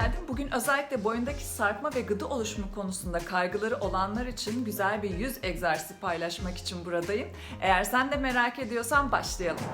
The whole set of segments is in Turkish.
geldim. Bugün özellikle boyundaki sarkma ve gıdı oluşumu konusunda kaygıları olanlar için güzel bir yüz egzersizi paylaşmak için buradayım. Eğer sen de merak ediyorsan başlayalım.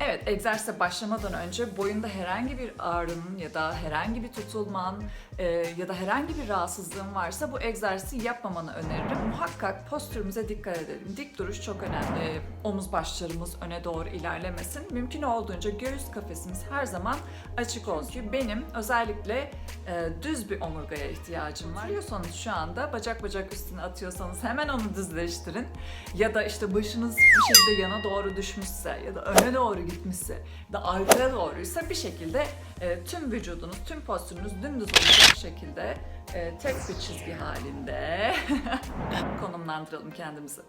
Evet, egzersize başlamadan önce boyunda herhangi bir ağrının ya da herhangi bir tutulman e, ya da herhangi bir rahatsızlığın varsa bu egzersizi yapmamanı öneririm. Muhakkak postürümüze dikkat edelim. Dik duruş çok önemli. Omuz başlarımız öne doğru ilerlemesin. Mümkün olduğunca göğüs kafesimiz her zaman açık olsun. Çünkü benim özellikle e, düz bir omurgaya ihtiyacım var. Diyorsanız şu anda bacak bacak üstüne atıyorsanız hemen onu düzleştirin. Ya da işte başınız bir şekilde yana doğru düşmüşse ya da öne doğru gitmişse ya da arkaya doğruysa bir şekilde e, tüm vücudunuz, tüm postürünüz dümdüz olacak şekilde e, tek bir çizgi halinde konumlandıralım kendimizi.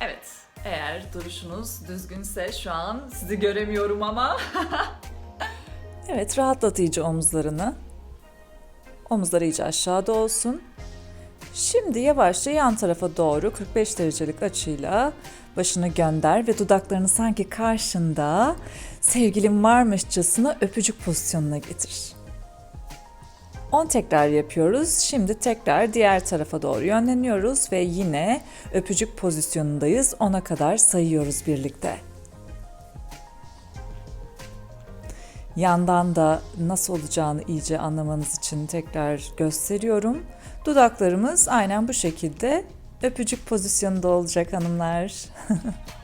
Evet, eğer duruşunuz düzgünse şu an sizi göremiyorum ama Evet, rahatlat iyice omuzlarını. Omuzlar iyice aşağıda olsun. Şimdi yavaşça yan tarafa doğru 45 derecelik açıyla başını gönder ve dudaklarını sanki karşında sevgilin varmışçasına öpücük pozisyonuna getir. 10 tekrar yapıyoruz. Şimdi tekrar diğer tarafa doğru yönleniyoruz ve yine öpücük pozisyonundayız. 10'a kadar sayıyoruz birlikte. Yandan da nasıl olacağını iyice anlamanız için tekrar gösteriyorum. Dudaklarımız aynen bu şekilde öpücük pozisyonunda olacak hanımlar.